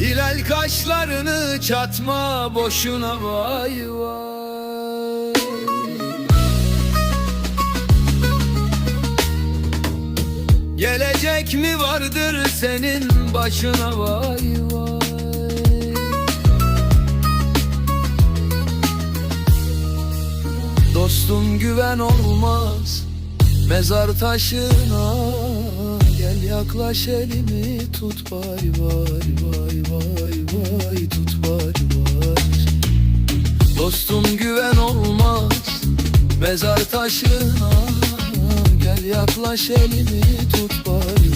Hilal kaşlarını çatma boşuna vay vay. Gelecek mi vardır senin başına vay vay. Dostum güven olmaz mezar taşına yaklaş elimi tut vay vay vay vay vay tut vay vay. Dostum güven olmaz mezar taşına Gel yaklaş elimi tut vay